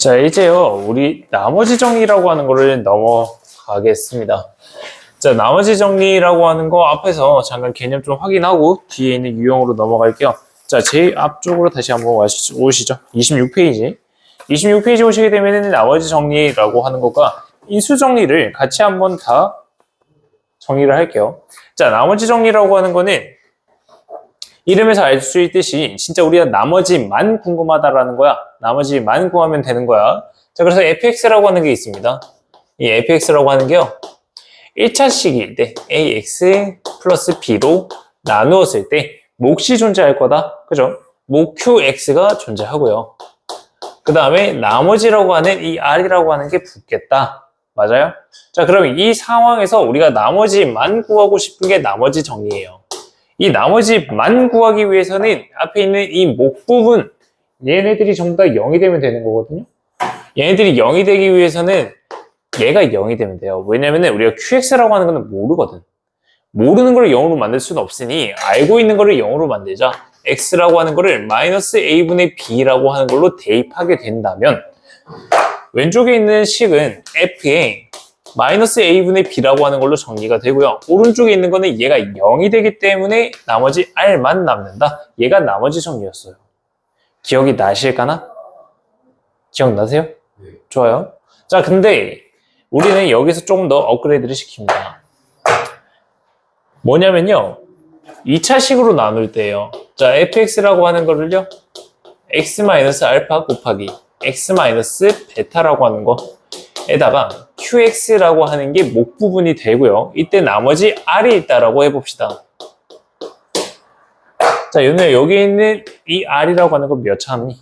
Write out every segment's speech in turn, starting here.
자, 이제요, 우리 나머지 정리라고 하는 거를 넘어가겠습니다. 자, 나머지 정리라고 하는 거 앞에서 잠깐 개념 좀 확인하고 뒤에 있는 유형으로 넘어갈게요. 자, 제일 앞쪽으로 다시 한번 오시죠. 26페이지. 26페이지 오시게 되면 나머지 정리라고 하는 거가 인수 정리를 같이 한번 다 정리를 할게요. 자, 나머지 정리라고 하는 거는 이름에서 알 수 있듯이 진짜 우리가 나머지만 궁금하다라는 거야. 나머지만 구하면 되는 거야. 자, 그래서 fx라고 하는 게 있습니다. 이 fx라고 하는 게요. 1차식일 때 ax 플러스 b로 나누었을 때 몫이 존재할 거다. 그죠? 몫 qx가 존재하고요. 그 다음에 나머지라고 하는 이 r이라고 하는 게 붙겠다. 맞아요? 자, 그럼 이 상황에서 우리가 나머지만 구하고 싶은 게 나머지 정리예요. 이 나머지만 구하기 위해서는 앞에 있는 이 목 부분 얘네들이 전부 다 0이 되면 되는 거거든요. 얘네들이 0이 되기 위해서는 얘가 0이 되면 돼요. 왜냐면 우리가 QX라고 하는 거는 모르거든. 모르는 걸 0으로 만들 수는 없으니 알고 있는 거를 0으로 만들자. X라고 하는 거를 마이너스 A분의 B라고 하는 걸로 대입하게 된다면 왼쪽에 있는 식은 F에 마이너스 a분의 b라고 하는 걸로 정리가 되고요. 오른쪽에 있는 거는 얘가 0이 되기 때문에 나머지 r만 남는다. 얘가 나머지 정리였어요. 기억이 나실까나? 기억나세요? 네. 좋아요. 자, 근데 우리는 여기서 조금 더 업그레이드를 시킵니다. 뭐냐면요. 2차식으로 나눌 때요. 자, fx라고 하는 거를요. x-알파 곱하기 x-베타라고 하는 거 에다가 QX라고 하는 게 목 부분이 되고요. 이때 나머지 R이 있다라고 해봅시다. 자, 윤혜 여기 있는 이 R이라고 하는 건 몇 차니?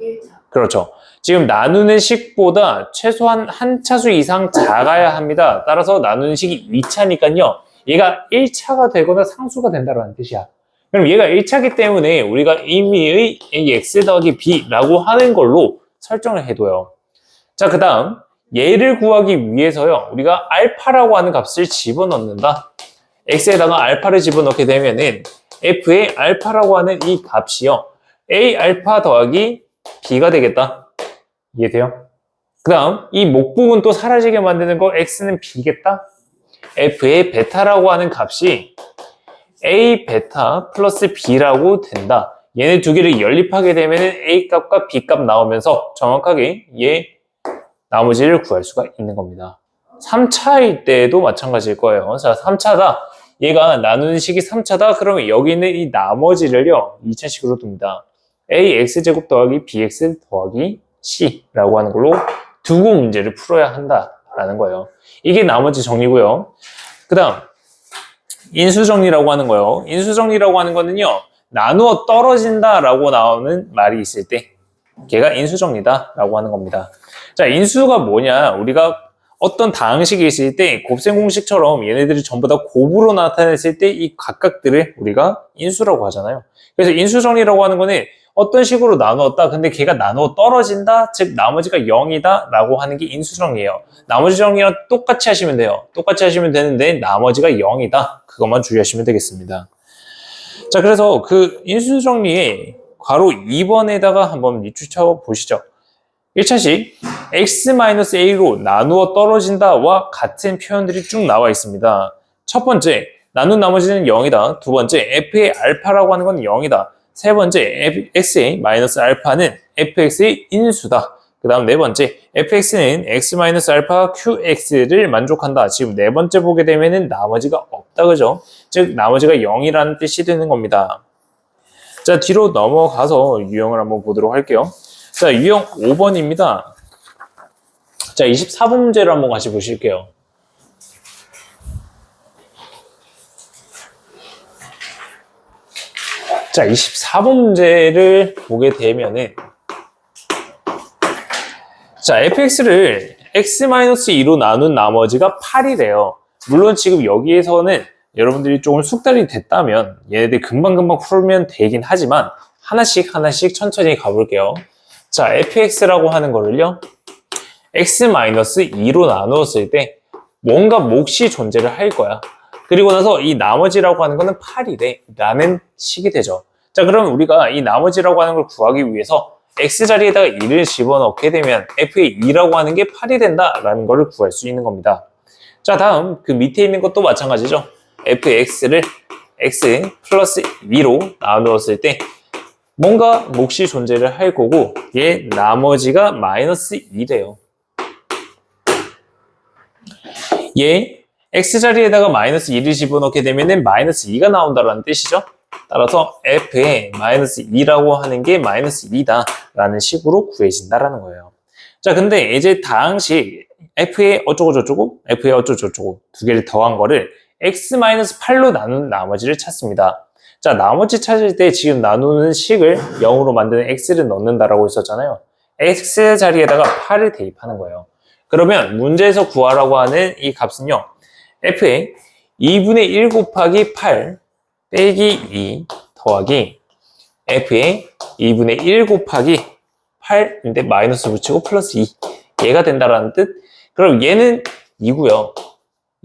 1차. 그렇죠. 지금 나누는 식보다 최소한 한 차수 이상 작아야 합니다. 따라서 나누는 식이 2차니까요. 얘가 1차가 되거나 상수가 된다는 뜻이야. 그럼 얘가 1차기 때문에 우리가 임의의 x 더하기 b라고 하는 걸로 설정을 해둬요. 자, 그 다음 얘를 구하기 위해서요. 우리가 알파라고 하는 값을 집어넣는다. x에다가 알파를 집어넣게 되면은 f의 알파라고 하는 이 값이요. a 알파 더하기 b가 되겠다. 이해돼요? 그 다음 이 목 부분 또 사라지게 만드는 거 x는 b겠다. f의 베타라고 하는 값이 a 베타 플러스 b라고 된다. 얘네 두 개를 연립하게 되면 a 값과 b 값 나오면서 정확하게 얘 나머지를 구할 수가 있는 겁니다. 3차일 때도 마찬가지일 거예요. 자, 3차다. 얘가 나누는 식이 3차다. 그러면 여기 있는 이 나머지를요, 2차식으로 둡니다. ax제곱 더하기 bx 더하기 c라고 하는 걸로 두고 문제를 풀어야 한다라는 거예요. 이게 나머지 정리고요. 그 다음, 인수정리라고 하는 거예요. 인수정리라고 하는 거는요, 나누어 떨어진다라고 나오는 말이 있을 때, 걔가 인수정리다라고 하는 겁니다. 자, 인수가 뭐냐? 우리가 어떤 다항식이 있을 때 곱셈 공식처럼 얘네들이 전부 다 곱으로 나타냈을 때 이 각각들을 우리가 인수라고 하잖아요. 그래서 인수 정리라고 하는 거는 어떤 식으로 나누었다. 근데 걔가 나누어 떨어진다. 즉 나머지가 0이다 라고 하는 게 인수 정리예요. 나머지 정리랑 똑같이 하시면 돼요. 똑같이 하시면 되는데 나머지가 0이다. 그것만 주의하시면 되겠습니다. 자, 그래서 그 인수 정리에 괄호 2번에다가 한번 밑줄 보시죠. 1차식 x-a로 나누어 떨어진다와 같은 표현들이 쭉 나와 있습니다. 첫 번째, 나눈 나머지는 0이다. 두 번째, f의 알파라고 하는 건 0이다. 세 번째, x의 마이너스 알파는 fx의 인수다. 그 다음 네 번째, fx는 x-알파 qx를 만족한다. 지금 네 번째 보게 되면은 나머지가 없다. 그죠? 즉, 나머지가 0이라는 뜻이 되는 겁니다. 자, 뒤로 넘어가서 유형을 한번 보도록 할게요. 자, 유형 5번입니다. 자, 24번 문제를 한번 같이 보실게요. 자, 24번 문제를 보게 되면은 자, fx를 x-2로 나눈 나머지가 8이래요. 물론 지금 여기에서는 여러분들이 조금 숙달이 됐다면 얘네들 금방금방 풀면 되긴 하지만 하나씩 하나씩 천천히 가볼게요. 자, fx라고 하는 거를요. x-2로 나누었을 때 뭔가 몫이 존재를 할 거야. 그리고 나서 이 나머지라고 하는 거는 8이래 라는 식이 되죠. 자, 그럼 우리가 이 나머지라고 하는 걸 구하기 위해서 x 자리에다가 2를 집어넣게 되면 f의 2라고 하는 게 8이 된다라는 것을 구할 수 있는 겁니다. 자 다음 그 밑에 있는 것도 마찬가지죠. fx를 x 플러스 2로 나누었을 때 뭔가 몫이 존재를 할 거고 얘 나머지가 마이너스 2래요. 얘 x 자리에다가 마이너스 2를 집어넣게 되면 마이너스 2가 나온다는 뜻이죠. 따라서 f의 마이너스 2라고 하는 게 마이너스 2다 라는 식으로 구해진다라는 거예요. 자 근데 이제 당시 f의 어쩌고저쩌고 f의 어쩌고저쩌고 두 개를 더한 거를 x-8로 나눈 나머지를 찾습니다. 자 나머지 찾을 때 지금 나누는 식을 0으로 만드는 x를 넣는다라고 했었잖아요. x 자리에다가 8을 대입하는 거예요. 그러면 문제에서 구하라고 하는 이 값은요. f의 2분의 1 곱하기 8 빼기 2 더하기 f의 2분의 1 곱하기 8인데 마이너스 붙이고 플러스 2 얘가 된다라는 뜻 그럼 얘는 2고요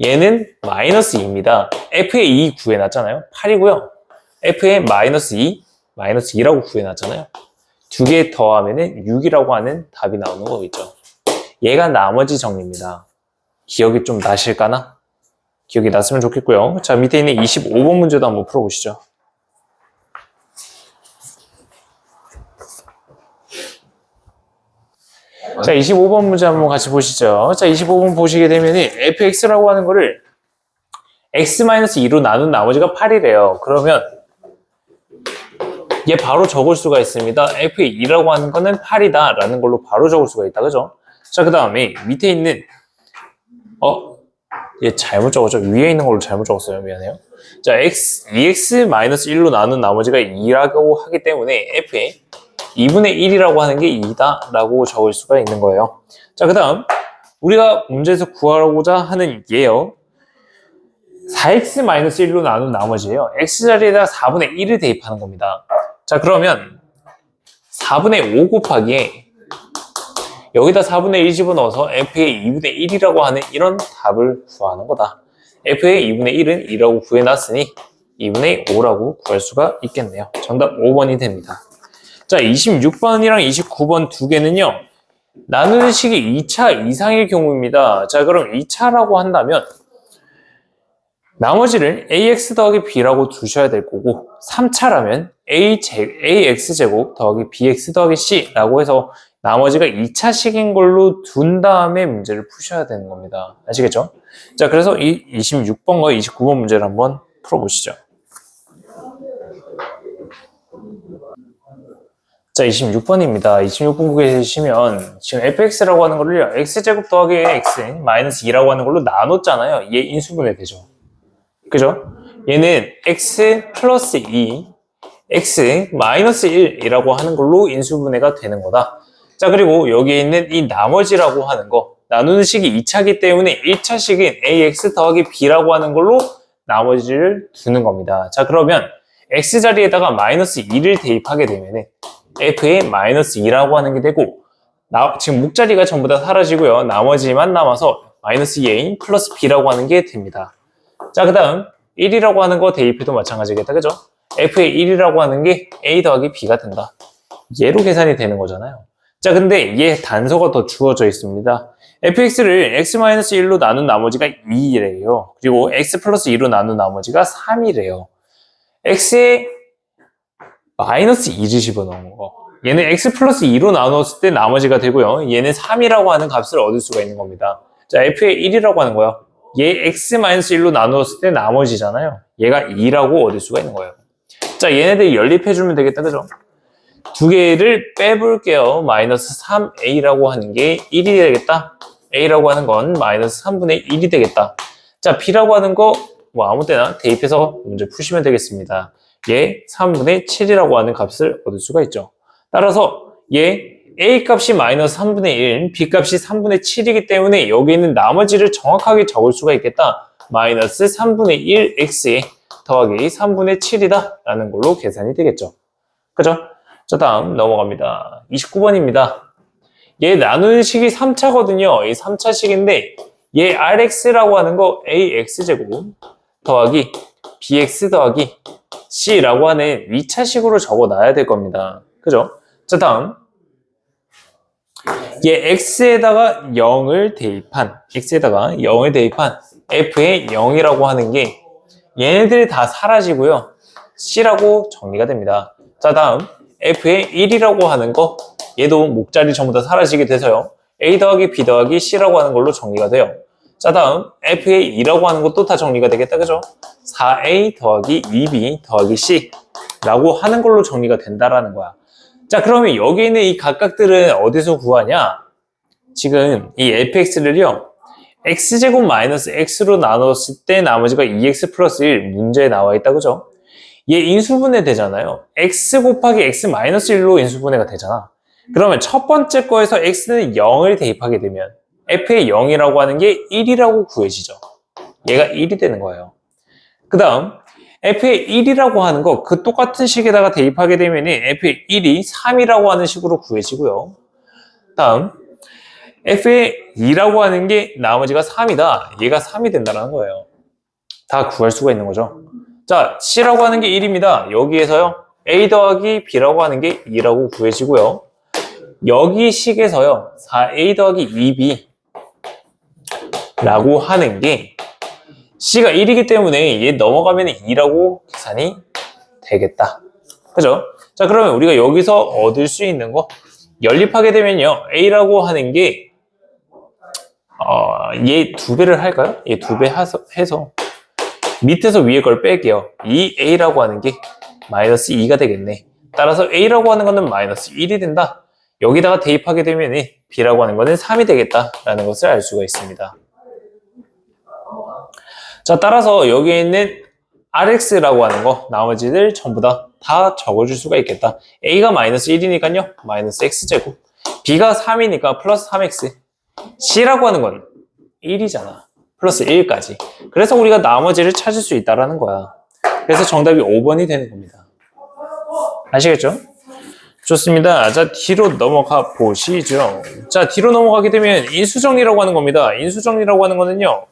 얘는 마이너스 2입니다 f의 2 구해놨잖아요 8이고요 f의 마이너스 2 마이너스 2라고 구해놨잖아요 두 개 더하면은 6이라고 하는 답이 나오는 거겠죠 얘가 나머지 정리입니다 기억이 좀 나실까나? 기억이 났으면 좋겠고요. 자, 밑에 있는 25번 문제도 한번 풀어보시죠. 자, 25번 문제 한번 같이 보시죠. 자, 25번 보시게 되면 fx라고 하는 거를 x-2로 나눈 나머지가 8이래요. 그러면 얘 바로 적을 수가 있습니다. f의 2라고 하는 거는 8이다 라는 걸로 바로 적을 수가 있다. 그죠? 자, 그 다음에 밑에 있는 어? 얘 잘못 적었죠? 위에 있는 걸로 잘못 적었어요. 미안해요. 자, x, 2x-1로 나눈 나머지가 2라고 하기 때문에 f의 2분의 1이라고 하는 게 2다 라고 적을 수가 있는 거예요. 자, 그 다음 우리가 문제에서 구하고자 하는 얘요. 4x-1로 나눈 나머지예요. x자리에다 4분의 1을 대입하는 겁니다. 자, 그러면 4분의 5 곱하기 여기다 4분의 1 집어넣어서 f의 2분의 1이라고 하는 이런 답을 구하는 거다. f의 2분의 1은 2라고 구해놨으니 2분의 5라고 구할 수가 있겠네요. 정답 5번이 됩니다. 자, 26번이랑 29번 두 개는요. 나누는 식이 2차 이상일 경우입니다. 자, 그럼 2차라고 한다면 나머지를 ax 더하기 b라고 두셔야 될 거고 3차라면 a 제, ax제곱 더하기 bx 더하기 c라고 해서 나머지가 2차식인 걸로 둔 다음에 문제를 푸셔야 되는 겁니다. 아시겠죠? 자, 그래서 이 26번과 29번 문제를 한번 풀어보시죠. 자, 26번입니다. 26번 보게 되시면 지금 fx라고 하는 거를요. x제곱 더하기 x 마이너스 2라고 하는 걸로 나눴잖아요. 얘 인수분해 되죠. 그죠? 얘는 x 플러스 2, x 마이너스 1이라고 하는 걸로 인수분해가 되는 거다. 자, 그리고 여기에 있는 이 나머지라고 하는 거 나누는 식이 2차기 때문에 1차식인 ax 더하기 b라고 하는 걸로 나머지를 두는 겁니다. 자, 그러면 x 자리에다가 마이너스 2를 대입하게 되면 f의 마이너스 2라고 하는 게 되고 나, 지금 목자리가 전부 다 사라지고요. 나머지만 남아서 마이너스 2a 플러스 b라고 하는 게 됩니다. 자, 그 다음 1이라고 하는 거 대입해도 마찬가지겠다. 그죠? f의 1이라고 하는 게 a 더하기 b가 된다. 얘로 계산이 되는 거잖아요. 자, 근데 얘 단서가 더 주어져 있습니다. fx를 x-1로 나눈 나머지가 2래요. 그리고 x 플러스 2로 나눈 나머지가 3이래요. x에 마이너스 2를 집어넣은 거. 얘는 x 플러스 2로 나눴을 때 나머지가 되고요. 얘는 3이라고 하는 값을 얻을 수가 있는 겁니다. 자, f의 1이라고 하는 거요. 얘 x-1로 나누었을 때 나머지잖아요. 얘가 2라고 얻을 수가 있는 거예요. 자, 얘네들 연립해주면 되겠다, 그죠? 두 개를 빼볼게요. 마이너스 3a라고 하는 게 1이 되겠다. a라고 하는 건 마이너스 3분의 1이 되겠다. 자, b라고 하는 거 뭐 아무 때나 대입해서 문제 푸시면 되겠습니다. 얘 3분의 7이라고 하는 값을 얻을 수가 있죠. 따라서 얘 a 값이 마이너스 3분의 1, b 값이 3분의 7이기 때문에 여기 있는 나머지를 정확하게 적을 수가 있겠다. 마이너스 3분의 1 x에 더하기 3분의 7이다 라는 걸로 계산이 되겠죠. 그죠? 자 다음 넘어갑니다. 29번입니다. 얘 나누는 식이 3차거든요. 이 3차 식인데 얘 rx라고 하는 거 ax제곱 더하기 bx 더하기 c라고 하는 2차식으로 적어놔야 될 겁니다. 그죠? 자 다음 얘 x에다가 0을 대입한 x에다가 0을 대입한 f의 0이라고 하는 게 얘네들이 다 사라지고요. c라고 정리가 됩니다. 자 다음 f의 1이라고 하는 거 얘도 목자리 전부 다 사라지게 돼서요. a 더하기 b 더하기 c라고 하는 걸로 정리가 돼요. 자 다음 f의 2라고 하는 것도 다 정리가 되겠다 그죠? 4a 더하기 2b 더하기 c 라고 하는 걸로 정리가 된다라는 거야. 자 그러면 여기 있는 이 각각들은 어디서 구하냐? 지금 이 fx를요 x제곱 마이너스 x로 나눴을 때 나머지가 2x 플러스 1 문제에 나와 있다 그죠? 얘 인수분해 되잖아요. x 곱하기 x 마이너스 1로 인수분해가 되잖아. 그러면 첫 번째 거에서 x는 0을 대입하게 되면 f의 0이라고 하는 게 1이라고 구해지죠. 얘가 1이 되는 거예요. 그 다음 f의 1이라고 하는 거 그 똑같은 식에다가 대입하게 되면 f의 1이 3이라고 하는 식으로 구해지고요. 다음 f의 2라고 하는 게 나머지가 3이다. 얘가 3이 된다는 거예요. 다 구할 수가 있는 거죠. 자, c라고 하는 게 1입니다. 여기에서요. a 더하기 b라고 하는 게 2라고 구해지고요. 여기 식에서요. 4a 더하기 2b 라고 하는 게 c가 1이기 때문에 얘 넘어가면 2라고 계산이 되겠다. 그죠? 자, 그러면 우리가 여기서 얻을 수 있는 거 연립하게 되면요. a라고 하는 게 어, 얘 두 배를 할까요? 얘 두 배 해서 밑에서 위에 걸 뺄게요. 이 a라고 하는 게 마이너스 2가 되겠네. 따라서 a라고 하는 거는 마이너스 1이 된다. 여기다가 대입하게 되면 b라고 하는 거는 3이 되겠다라는 것을 알 수가 있습니다. 자, 따라서 여기에 있는 rx라고 하는 거 나머지들 전부 다 다 적어줄 수가 있겠다. a가 마이너스 1이니까요. 마이너스 x제곱. b가 3이니까 플러스 3x. c라고 하는 건 1이잖아. 플러스 1까지. 그래서 우리가 나머지를 찾을 수 있다라는 거야. 그래서 정답이 5번이 되는 겁니다. 아시겠죠? 좋습니다. 자, 뒤로 넘어가 보시죠. 자, 뒤로 넘어가게 되면 인수정리라고 하는 겁니다. 인수정리라고 하는 거는요.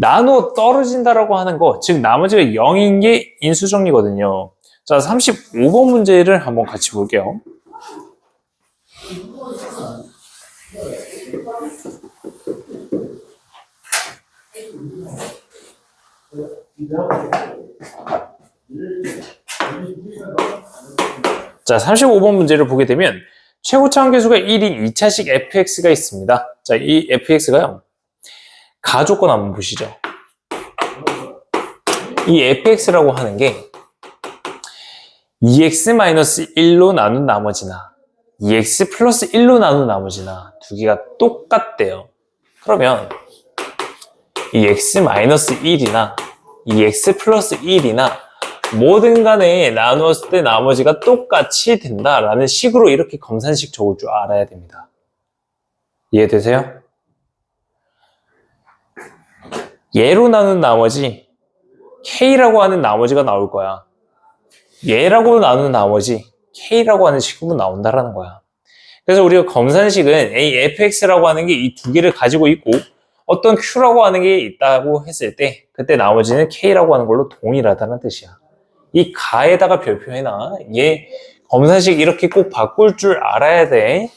나눠 떨어진다라고 하는 거, 즉 나머지가 0인 게 인수정리거든요. 자, 35번 문제를 한번 같이 볼게요. 자, 35번 문제를 보게 되면 최고차 함계수가 1인 2차식 fx가 있습니다. 자, 이 fx가요. 가조건 한번 보시죠. 이 fx라고 하는 게 2x-1로 나눈 나머지나 2x 플러스 1로 나눈 나머지나 두 개가 똑같대요. 그러면 이 x-1이나 이 x 플러스 1이나 뭐든 간에 나누었을 때 나머지가 똑같이 된다라는 식으로 이렇게 검산식 적을 줄 알아야 됩니다. 이해되세요? 얘로 나눈 나머지 k라고 하는 나머지가 나올 거야. 얘라고 나눈 나머지 k라고 하는 식으로 나온다라는 거야. 그래서 우리가 검산식은 a fx라고 하는 게 이 두 개를 가지고 있고 어떤 q라고 하는 게 있다고 했을 때 그때 나머지는 k라고 하는 걸로 동일하다는 뜻이야. 이 가에다가 별표해놔. 얘 검사식 이렇게 꼭 바꿀 줄 알아야 돼.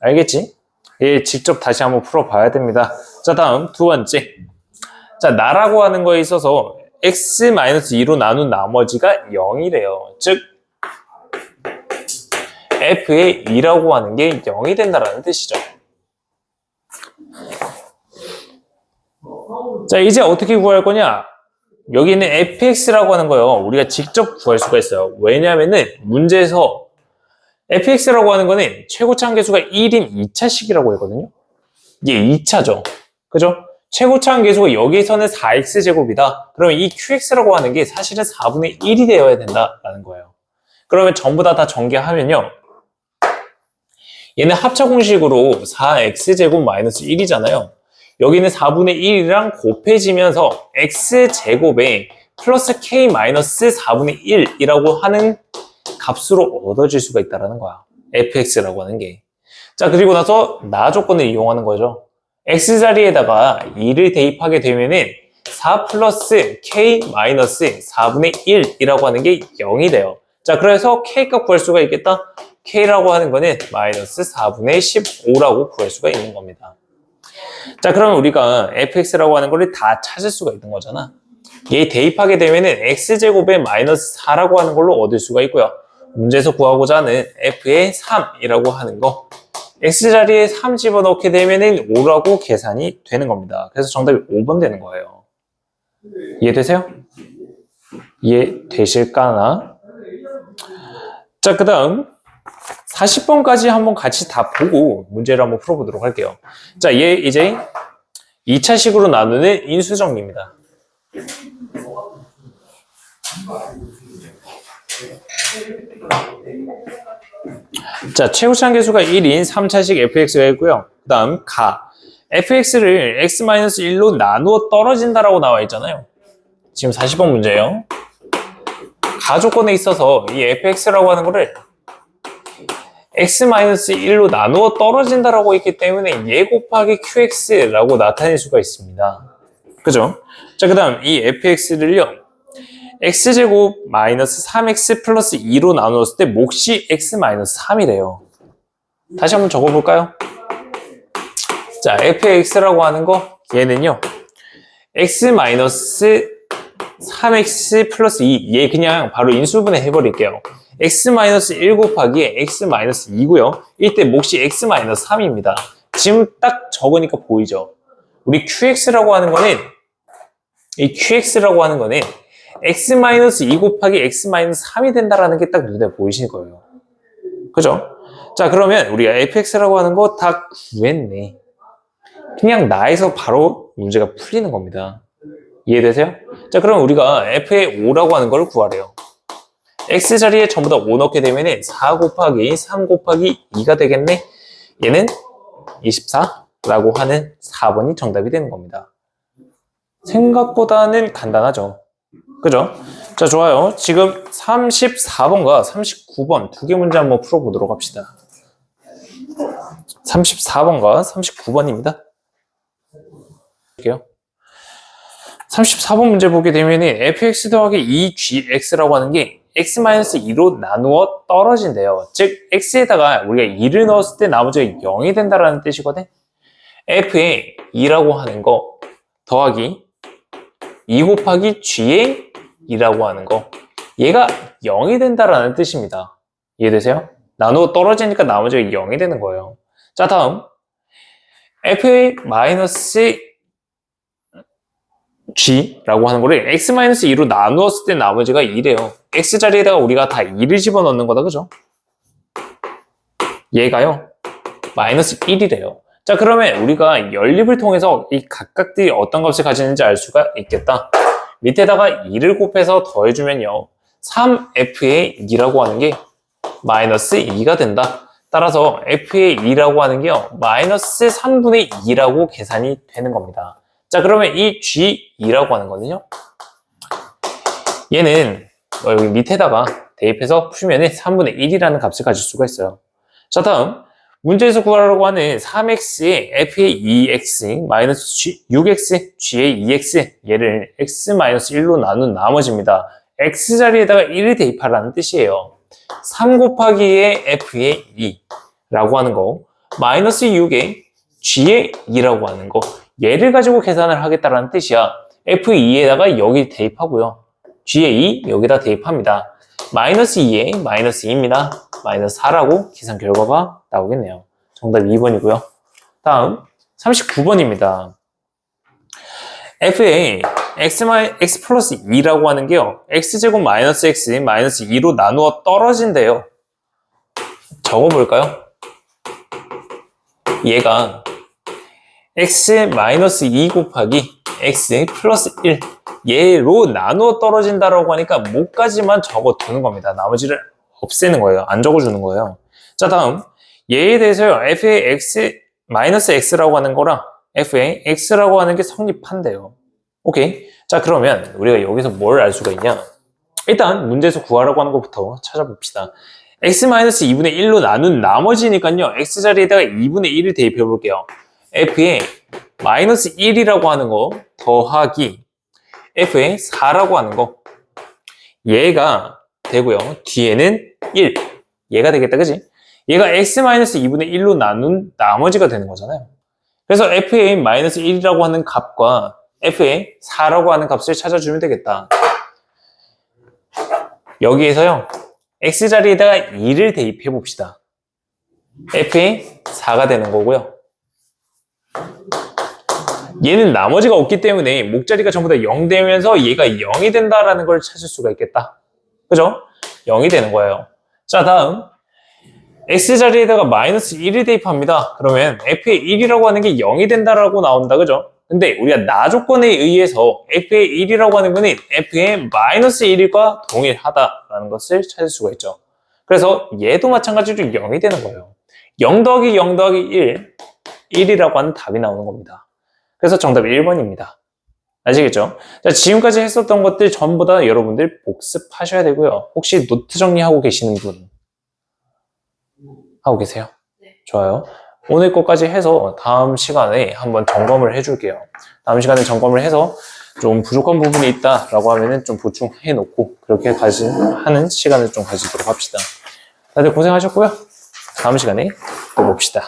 알겠지? 얘 직접 다시 한번 풀어봐야 됩니다. 자 다음 두 번째. 자 나라고 하는 거에 있어서 x-2로 나눈 나머지가 0이래요. 즉 f의 2라고 하는 게 0이 된다는 뜻이죠. 자 이제 어떻게 구할 거냐? 여기 있는 fx라고 하는 거요. 우리가 직접 구할 수가 있어요. 왜냐하면은 문제에서 fx라고 하는 거는 최고차 한계수가 1인 2차식이라고 했거든요. 이게 2차죠. 그죠? 최고차 한계수가 여기서는 4x제곱이다. 그러면 이 qx라고 하는 게 사실은 4분의 1이 되어야 된다라는 거예요. 그러면 전부 다 다 전개하면요. 얘는 합차 공식으로 4x제곱 마이너스 1이잖아요. 여기는 4분의 1이랑 곱해지면서 x제곱에 플러스 k 마이너스 4분의 1이라고 하는 값으로 얻어질 수가 있다는 거야. fx라고 하는 게. 자, 그리고 나서 나 조건을 이용하는 거죠. X 자리에다가 2를 대입하게 되면은 4 플러스 k 마이너스 4분의 1이라고 하는 게 0이 돼요. 자, 그래서 k 값 구할 수가 있겠다. k라고 하는 거는 마이너스 4분의 15라고 구할 수가 있는 겁니다. 자, 그러면 우리가 fx라고 하는 거를 다 찾을 수가 있는 거잖아. 얘 대입하게 되면은 x제곱에 마이너스 4라고 하는 걸로 얻을 수가 있고요. 문제에서 구하고자 하는 f의 3이라고 하는 거 x자리에 3 집어넣게 되면은 5라고 계산이 되는 겁니다. 그래서 정답이 5번 되는 거예요. 이해되세요? 이해되실까나? 자, 그 다음 40번까지 한번 같이 다 보고 문제를 한번 풀어보도록 할게요. 자, 얘 이제 2차식으로 나누는 인수정리입니다. 자, 최고차항 계수가 1인 3차식 fx가 있고요. 그 다음 가. fx를 x-1로 나누어 떨어진다라고 나와 있잖아요. 지금 40번 문제예요. 가 조건에 있어서 이 fx라고 하는 거를 x-1로 나누어 떨어진다라고 있기 때문에 얘 곱하기 qx라고 나타낼 수가 있습니다. 그죠? 자, 그 다음 이 fx를요. X제곱 마이너스 3x 플러스 2로 나누었을 때 몫이 x 마이너스 3이래요. 다시 한번 적어볼까요? 자, fx라고 하는 거 얘는요. x 마이너스 3x 플러스 2. 얘 그냥 바로 인수분해 해버릴게요. x 마이너스 1 곱하기 x 마이너스 2고요. 이때 몫이 x 마이너스 3입니다. 지금 딱 적으니까 보이죠? 우리 qx라고 하는 거는 이 qx라고 하는 거는 x 마이너스 2 곱하기 x 마이너스 3이 된다라는 게 딱 눈에 보이실 거예요. 그죠? 자, 그러면 우리가 fx라고 하는 거 다 구했네. 그냥 나에서 바로 문제가 풀리는 겁니다. 이해되세요? 자, 그럼 우리가 f의 5라고 하는 걸 구하래요. x 자리에 전부 다 5 넣게 되면 4 곱하기 3 곱하기 2가 되겠네? 얘는 24라고 하는 4번이 정답이 되는 겁니다. 생각보다는 간단하죠. 그죠? 자, 좋아요. 지금 34번과 39번 두 개 문제 한번 풀어보도록 합시다. 34번과 39번입니다. 볼게요. 34번 문제 보게 되면 fx 더하기 2gx라고 하는 게 x-2로 나누어 떨어진대요. 즉 x에다가 우리가 2를 넣었을 때 나머지가 0이 된다라는 뜻이거든. f의 2라고 하는 거 더하기 2 곱하기 g의 2라고 하는 거 얘가 0이 된다라는 뜻입니다. 이해되세요? 나누어 떨어지니까 나머지가 0이 되는 거예요. 자 다음 마이너스 g라고 하는 거를 x-2로 나누었을 때 나머지가 2래요. x 자리에다가 우리가 다 2를 집어넣는 거다, 그죠? 얘가요, 마이너스 1이래요. 자, 그러면 우리가 연립을 통해서 이 각각들이 어떤 값을 가지는지 알 수가 있겠다. 밑에다가 2를 곱해서 더해주면요, 3f의 2라고 하는 게 마이너스 2가 된다. 따라서 f의 2라고 하는 게요, 마이너스 3분의 2라고 계산이 되는 겁니다. 자, 그러면 이 G2라고 하는 거는요. 얘는 어, 여기 밑에다가 대입해서 푸시면 3분의 1이라는 값을 가질 수가 있어요. 자, 다음 문제에서 구하라고 하는 3x의 f의 2x 마이너스 6x g의 2x 얘를 x 마이너스 1로 나눈 나머지입니다. x 자리에다가 1을 대입하라는 뜻이에요. 3 곱하기의 f의 2라고 하는 거 마이너스 6의 g의 2라고 하는 거 얘를 가지고 계산을 하겠다라는 뜻이야. F2에다가 여기 대입하고요. G에 2 여기다 대입합니다. 마이너스 2에 마이너스 2입니다. 마이너스 4라고 계산 결과가 나오겠네요. 정답 2번이고요. 다음 39번입니다. F에 x, x 플러스 2라고 하는 게요. x제곱 마이너스 x 마이너스 2로 나누어 떨어진대요. 적어볼까요? 얘가 x-2 곱하기 x 플러스 1 얘로 나누어 떨어진다라고 하니까 뭐까지만 적어두는 겁니다. 나머지를 없애는 거예요. 안 적어주는 거예요. 자 다음 얘에 대해서요. f의 x 마이너스 x라고 하는 거랑 f의 x라고 하는 게 성립한대요. 오케이. 자 그러면 우리가 여기서 뭘 알 수가 있냐? 일단 문제에서 구하라고 하는 것부터 찾아봅시다. x-2분의 1로 나눈 나머지니까요. x 자리에다가 2분의 1을 대입해 볼게요. f에 마이너스 1이라고 하는 거 더하기 f에 4라고 하는 거 얘가 되고요. 뒤에는 1 얘가 되겠다 그지? 얘가 x-2분의 1로 나눈 나머지가 되는 거잖아요. 그래서 f의 1이라고 하는 값과 f의 4라고 하는 값을 찾아주면 되겠다. 여기에서요, x자리에다가 2를 대입해 봅시다. f의 4가 되는 거고요. 얘는 나머지가 없기 때문에 목자리가 전부 다 0 되면서 얘가 0이 된다라는 걸 찾을 수가 있겠다. 그죠? 0이 되는 거예요. 자, 다음. x자리에다가 마이너스 1을 대입합니다. 그러면 f의 1이라고 하는 게 0이 된다라고 나온다. 그죠? 근데 우리가 나 조건에 의해서 f의 1이라고 하는 거는 f의 마이너스 1과 동일하다라는 것을 찾을 수가 있죠. 그래서 얘도 마찬가지로 0이 되는 거예요. 0 더하기 0 더하기 1, 1이라고 하는 답이 나오는 겁니다. 그래서 정답이 1번입니다. 아시겠죠? 자, 지금까지 했었던 것들 전부 다 여러분들 복습하셔야 되고요. 혹시 노트 정리하고 계시는 분 하고 계세요? 네. 좋아요. 오늘 것까지 해서 다음 시간에 한번 점검을 해줄게요. 다음 시간에 점검을 해서 좀 부족한 부분이 있다라고 하면은 좀 보충해 놓고 그렇게 가지 하는 시간을 좀 가지도록 합시다. 다들 고생하셨고요. 다음 시간에 또 봅시다.